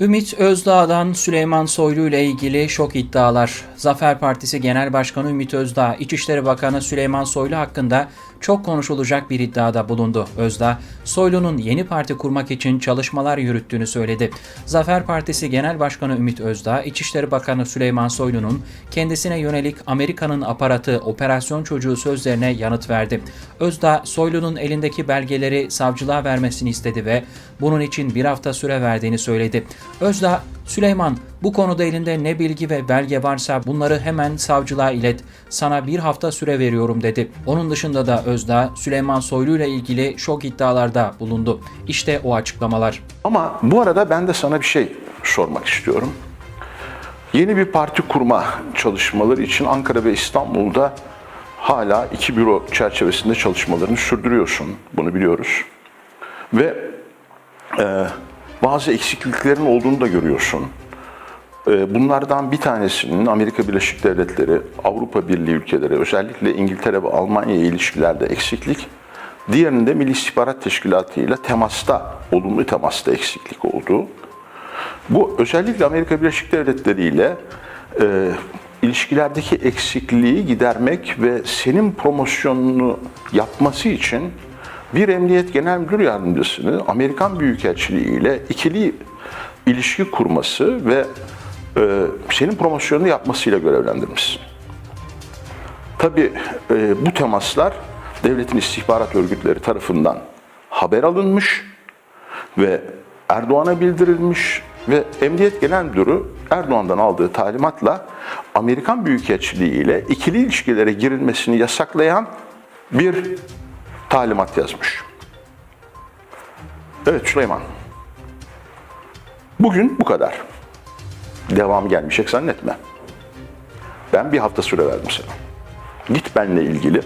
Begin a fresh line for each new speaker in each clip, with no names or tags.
Ümit Özdağ'dan Süleyman Soylu ile ilgili şok iddialar. Zafer Partisi Genel Başkanı Ümit Özdağ, İçişleri Bakanı Süleyman Soylu hakkında çok konuşulacak bir iddiada bulundu. Özdağ, Soylu'nun yeni parti kurmak için çalışmalar yürüttüğünü söyledi. Zafer Partisi Genel Başkanı Ümit Özdağ, İçişleri Bakanı Süleyman Soylu'nun kendisine yönelik Amerika'nın aparatı operasyon çocuğu sözlerine yanıt verdi. Özdağ, Soylu'nun elindeki belgeleri savcılığa vermesini istedi ve bunun için bir hafta süre verdiğini söyledi. Özdağ, Süleyman bu konuda elinde ne bilgi ve belge varsa bunları hemen savcılığa ilet. Sana bir hafta süre veriyorum dedi. Onun dışında da Özdağ, Süleyman Soylu ile ilgili şok iddialarda bulundu. İşte o açıklamalar.
Ama bu arada ben de sana bir şey sormak istiyorum. Yeni bir parti kurma çalışmaları için Ankara ve İstanbul'da hala iki büro çerçevesinde çalışmalarını sürdürüyorsun. Bunu biliyoruz. Ve e, bazı eksikliklerin olduğunu da görüyorsun. E, bunlardan bir tanesinin Amerika Birleşik Devletleri, Avrupa Birliği ülkeleri, özellikle İngiltere ve Almanya ilişkilerde eksiklik. Diğerinin de Milli İstihbarat Teşkilatı ile temasta, olumlu temasta eksiklik olduğu. Bu özellikle Amerika Birleşik Devletleri ile e, ilişkilerdeki eksikliği gidermek ve senin promosyonunu yapması için bir Emniyet Genel Müdür Yardımcısını Amerikan Büyükelçiliği ile ikili ilişki kurması ve e, senin promosyonunu yapmasıyla görevlendirmişsin. Tabii e, bu temaslar devletin istihbarat örgütleri tarafından haber alınmış ve Erdoğan'a bildirilmiş ve Emniyet Genel Müdürü Erdoğan'dan aldığı talimatla Amerikan Büyükelçiliği ile ikili ilişkilere girilmesini yasaklayan bir talimat yazmış. Evet Süleyman. Bugün bu kadar. Devam gelmeyecek zannetme. Ben bir hafta süre verdim sana. Git benle ilgili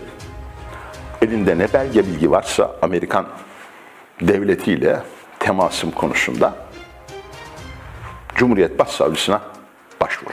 elinde ne belge bilgi varsa Amerikan devletiyle temasım konusunda Cumhuriyet Başsavcısına başvur.